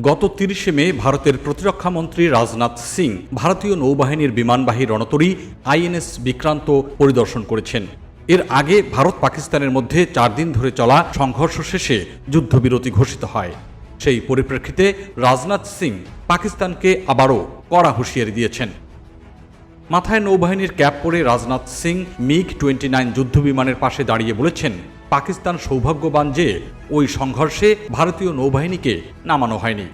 গত তিরিশে মে ভারতের প্রতিরক্ষা মন্ত্রী রাজনাথ সিং ভারতীয় নৌবাহিনীর বিমানবাহী রণতরী আইএনএস বিক্রান্ত পরিদর্শন করেছেন। এর আগে ভারত পাকিস্তানের মধ্যে চার দিন ধরে চলা সংঘর্ষ শেষে যুদ্ধবিরতি ঘোষিত হয়। সেই পরিপ্রেক্ষিতে রাজনাথ সিং পাকিস্তানকে আবারও কড়া হুঁশিয়ারি দিয়েছেন। মাথায় নৌবাহিনীর ক্যাপ পরে Rajnath Singh MiG twenty nine যুদ্ধবিমানের পাশে দাঁড়িয়ে বলেছেন পাকিস্তান সৌভাগ্যবান যে ওই সংঘর্ষে ভারতীয় নৌবাহিনীকে নামানো হয়নি।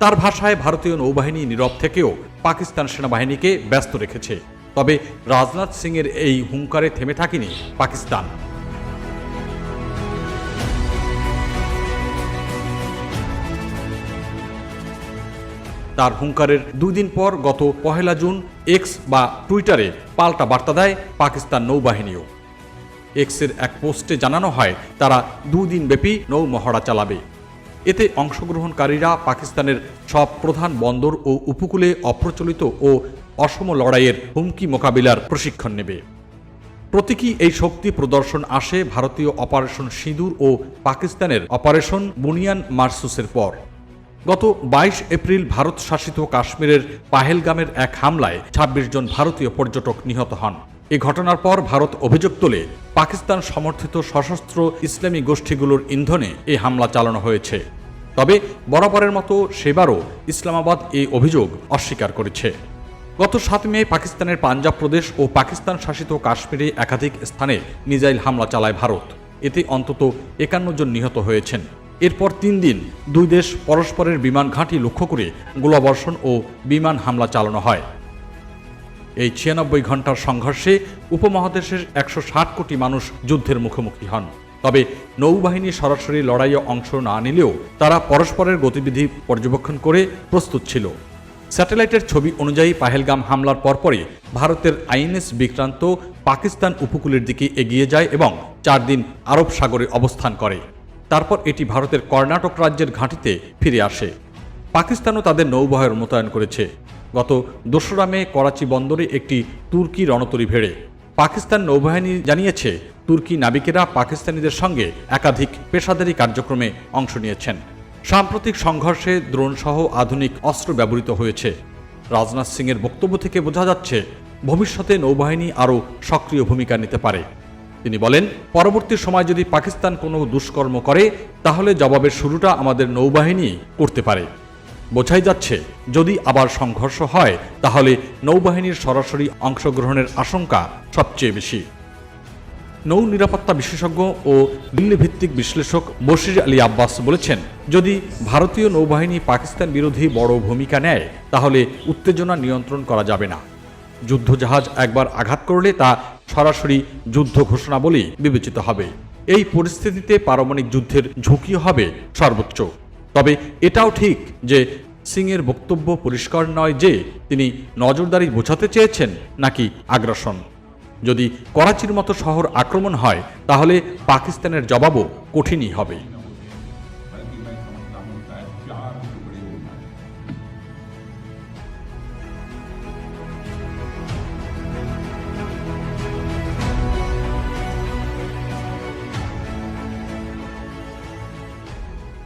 তার ভাষায় ভারতীয় নৌবাহিনী নীরব থেকেও পাকিস্তান সেনাবাহিনীকে ব্যস্ত রেখেছে। তবে রাজনাথ সিংয়ের এই হুঙ্কারে থেমে থাকেনি পাকিস্তান। তার হুঙ্কারের দুই দিন পর গত পহেলা জুন এক্স বা টুইটারে পাল্টা বার্তা দেয় পাকিস্তান নৌবাহিনীও। এক্সের এক পোস্টে জানানো হয়, তারা দুদিন ব্যাপী নৌ মহড়া চালাবে। এতে অংশগ্রহণকারীরা পাকিস্তানের সব প্রধান বন্দর ও উপকূলে অপ্রচলিত ও অসম লড়াইয়ের হুমকি মোকাবিলার প্রশিক্ষণ নেবে। প্রতীকী এই শক্তি প্রদর্শন আসে ভারতীয় অপারেশন সিঁদুর ও পাকিস্তানের অপারেশন বুনিয়ান মার্সুসের পর। গত বাইশ এপ্রিল ভারত শাসিত কাশ্মীরের পাহেলগামের এক হামলায় ২৬ জন ভারতীয় পর্যটক নিহত হন। এ ঘটনার পর ভারত অভিযোগ তোলে, পাকিস্তান সমর্থিত সশস্ত্র ইসলামী গোষ্ঠীগুলোর ইন্ধনে এই হামলা চালানো হয়েছে। তবে বরাবরের মতো সেবারও ইসলামাবাদ এই অভিযোগ অস্বীকার করেছে। গত সাত মে পাকিস্তানের পাঞ্জাব প্রদেশ ও পাকিস্তান শাসিত কাশ্মীরে একাধিক স্থানে মিসাইল হামলা চালায় ভারত। এতে অন্তত একান্ন জন নিহত হয়েছেন। এরপর তিন দিন দুই দেশ পরস্পরের বিমান ঘাঁটি লক্ষ্য করে গোলাবর্ষণ ও বিমান হামলা চালানো হয়। এই ছিয়ানব্বই ঘণ্টার সংঘর্ষে উপমহাদেশের একশো ষাট কোটি মানুষ যুদ্ধের মুখোমুখি হন। তবে নৌবাহিনী সরাসরি লড়াইয়ে অংশ না নিলেও তারা পরস্পরের গতিবিধি পর্যবেক্ষণ করে প্রস্তুত ছিল। স্যাটেলাইটের ছবি অনুযায়ী পাহেলগাম হামলার পরপরই ভারতের আইএনএস বিক্রান্ত পাকিস্তান উপকূলের দিকে এগিয়ে যায় এবং চার দিন আরব সাগরে অবস্থান করে। তারপর এটি ভারতের কর্ণাটক রাজ্যের ঘাঁটিতে ফিরে আসে। পাকিস্তানও তাদের নৌবহর মোতায়েন করেছে। গত দোসরা মে করাচি বন্দরে একটি তুর্কি রণতরী ভেড়ে। পাকিস্তান নৌবাহিনী জানিয়েছে, তুর্কি নাবিকেরা পাকিস্তানিদের সঙ্গে একাধিক পেশাদারী কার্যক্রমে অংশ নিয়েছেন। সাম্প্রতিক সংঘর্ষে দ্রোণসহ আধুনিক অস্ত্র ব্যবহৃত হয়েছে। রাজনাথ সিংয়ের বক্তব্য থেকে বোঝা যাচ্ছে, ভবিষ্যতে নৌবাহিনী আরও সক্রিয় ভূমিকা নিতে পারে। তিনি বলেন, পরবর্তী সময় যদি পাকিস্তান কোনো দুষ্কর্ম করে, তাহলে জবাবের শুরুটা আমাদের নৌবাহিনী করতে পারে। বোঝাই যাচ্ছে, যদি আবার সংঘর্ষ হয়, তাহলে নৌবাহিনীর সরাসরি অংশগ্রহণের আশঙ্কা সবচেয়ে বেশি। নৌ নিরাপত্তা বিশেষজ্ঞ ও দিল্লি ভিত্তিক বিশ্লেষক বশির আলী আব্বাস বলেছেন, যদি ভারতীয় নৌবাহিনী পাকিস্তান বিরোধী বড় ভূমিকা নেয়, তাহলে উত্তেজনা নিয়ন্ত্রণ করা যাবে না। যুদ্ধজাহাজ একবার আঘাত করলে তা সরাসরি যুদ্ধ ঘোষণা বলেই বিবেচিত হবে। এই পরিস্থিতিতে পারমাণবিক যুদ্ধের ঝুঁকি হবে সর্বোচ্চ। তবে এটাও ঠিক যে সিংয়ের বক্তব্য পরিষ্কার নয় যে তিনি নজরদারি বোঝাতে চেয়েছেন নাকি আগ্রাসন। যদি করাচির মতো শহর আক্রমণ হয়, তাহলে পাকিস্তানের জবাবও কঠিনই হবে।